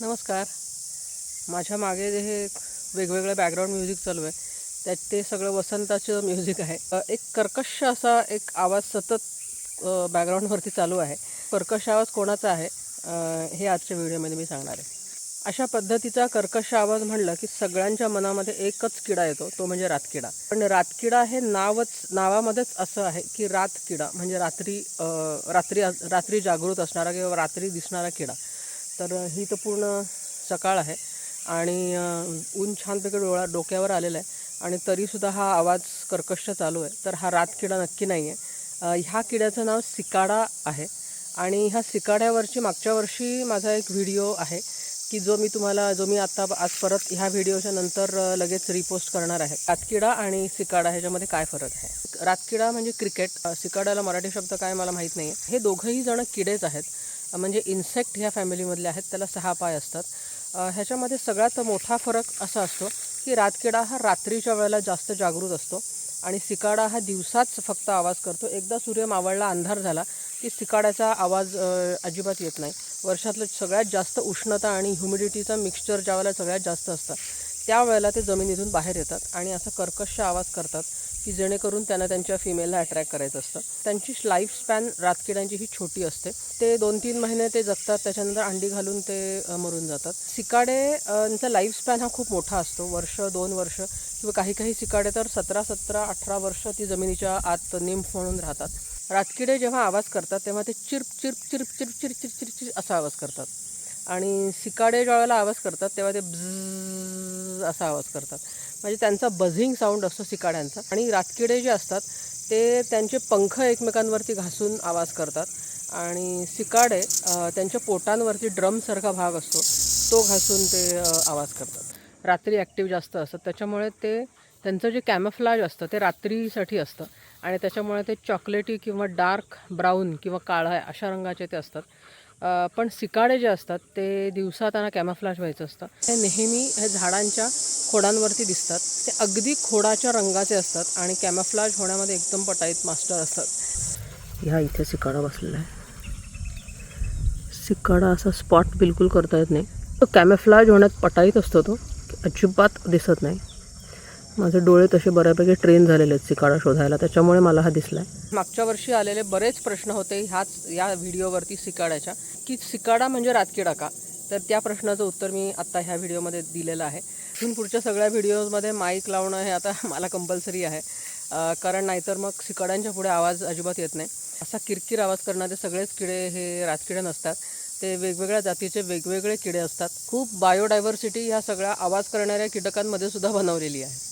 नमस्कार. माझ्या मागे जे हे वेगवेगळं बॅकग्राऊंड म्युझिक चालू आहे त्यात ते सगळं वसंताचं म्युझिक आहे. एक कर्कश असा एक आवाज सतत बॅकग्राऊंडवरती चालू आहे. कर्कश आवाज कोणाचा आहे? हे आजच्या व्हिडिओमध्ये मी सांगणार आहे. अशा पद्धतीचा कर्कश आवाज म्हणलं की सगळ्यांच्या मनामध्ये एकच किडा येतो तो म्हणजे रातकिडा. पण रातकिडा हे नावच नावामध्येच असं आहे की रातकिडा म्हणजे रात्री रात्री रात्री जागृत असणारा किंवा रात्री दिसणारा किडा. तर ही तर पूर्ण सकाळ आहे आणि ऊन छानपैकी डोळा डोक्यावर आलेलं आहे आणि तरीसुद्धा हा आवाज कर्कश चालू आहे. तर हा रातकिडा नक्की नाही आहे ह्या किड्याचं नाव सिकाडा आहे आणि ह्या सिकाड्यावरची मागच्या वर्षी माझा एक व्हिडिओ आहे की जो मी तुम्हाला जो मी आता आज परत ह्या व्हिडिओच्या नंतर लगेच रिपोस्ट करणार आहे. रातकिडा आणि सिकाडा ह्याच्यामध्ये काय फरक आहे? रातकिडा म्हणजे क्रिकेट. सिकाड्याला सिकाडाला मराठी शब्द काय मला माहीत नाही आहे हे दोघंही जण किडेच आहेत. म्हणजे इन्सेक्ट ह्या फॅमिलीमधले आहेत त्याला सहा पाय असतात. ह्याच्यामध्ये सगळ्यात मोठा फरक असा असतो की रातकिडा हा रात्रीच्या वेळेला जास्त जागृत असतो आणि सिकाडा हा दिवसाच फक्त आवाज करतो. एकदा सूर्य मावळला अंधार झाला की सिकाड्याचा आवाज अजिबात येत नाही. वर्षातलं सगळ्यात जास्त उष्णता आणि ह्युमिडिटीचं मिक्सचर ज्या वेळेला सगळ्यात जास्त असतं त्यावेळेला ते जमिनीतून बाहेर येतात आणि असा कर्कश आवाज करतात की जेणेकरून त्यांना त्यांच्या फिमेलला अट्रॅक्ट करायचं असतं. त्यांची लाईफस्पॅन रातकिड्यांची ही छोटी असते. ते दोन तीन महिने ते जगतात त्याच्यानंतर अंडी घालून ते मरून जातात. सिकाडे यांचा लाईफस्पॅन हा खूप मोठा असतो. वर्ष दोन वर्ष किंवा काही काही सिकाडे तर सतरा सतरा अठरा वर्ष ती जमिनीच्या आत निंफ म्हणून राहतात. रातकिडे जेव्हा आवाज करतात तेव्हा ते chirp chirp chirp chirp chirp chirp chirp असा आवाज करतात. आणि सिकाडे ज्या वेळेला आवाज करतात तेव्हा ते ब्झ असा आवाज करतात म्हणजे त्यांचा बझिंग साऊंड असतो सिकाड्यांचा आणि रातकिडे जे असतात ते त्यांचे पंख एकमेकांवरती घासून आवाज करतात. आणि सिकाडे त्यांच्या पोटांवरती ड्रमसारखा भाग असतो तो घासून ते आवाज करतात. रात्री ॲक्टिव्ह जास्त असतात. त्याच्यामुळे ते त्यांचं जे कॅमफ्लाज असतं ते रात्रीसाठी असतं. आणि त्याच्यामुळे ते चॉकलेटी किंवा डार्क ब्राऊन किंवा काळा अशा रंगाचे ते असतात. पण सिकाडे जे असतात ते दिवसा त्यांना कॅमफ्लाज व्हायचं असतं. ते नेहमी हे झाडांच्या खोडांवरती दिसतात. ते अगदी खोडाच्या रंगाचे असतात आणि कॅमफ्लाज होण्यामध्ये एकदम पटाईत मास्टर असतात. ह्या इथे सिकाडा बसलेला आहे. सिकाडा असा स्पॉट बिलकुल करता येत नाही. तो कॅमेफ्लाज होण्यात पटाईत असतो तो. अजिबात दिसत नाही. माझे डोळे तसे बऱ्यापैकी ट्रेन झालेले आहेत सिकाडा शोधायला त्याच्यामुळे मला हा दिसला आहे मागच्या वर्षी आलेले बरेच प्रश्न होते ह्याच या व्हिडिओवरती सिकाड्याच्या की सिकाडा म्हणजे रातकिडा का? तर त्या प्रश्नाचं उत्तर मी आत्ता ह्या व्हिडिओमध्ये दिलेलं आहे. इथून पुढच्या सगळ्या व्हिडिओजमध्ये माईक लावणं हे आता मला कंपल्सरी आहे. कारण नाहीतर मग सिकाड्यांच्या पुढे आवाज अजिबात येत नाही. असा किरकिर आवाज करणारे सगळेच किडे हे रातकिडे नसतात. ते वेगवेगळ्या जातीचे वेगवेगळे किडे असतात. खूप बायोडायव्हर्सिटी ह्या सगळ्या आवाज करणाऱ्या कीटकांमध्ये सुद्धा बनवलेली आहे.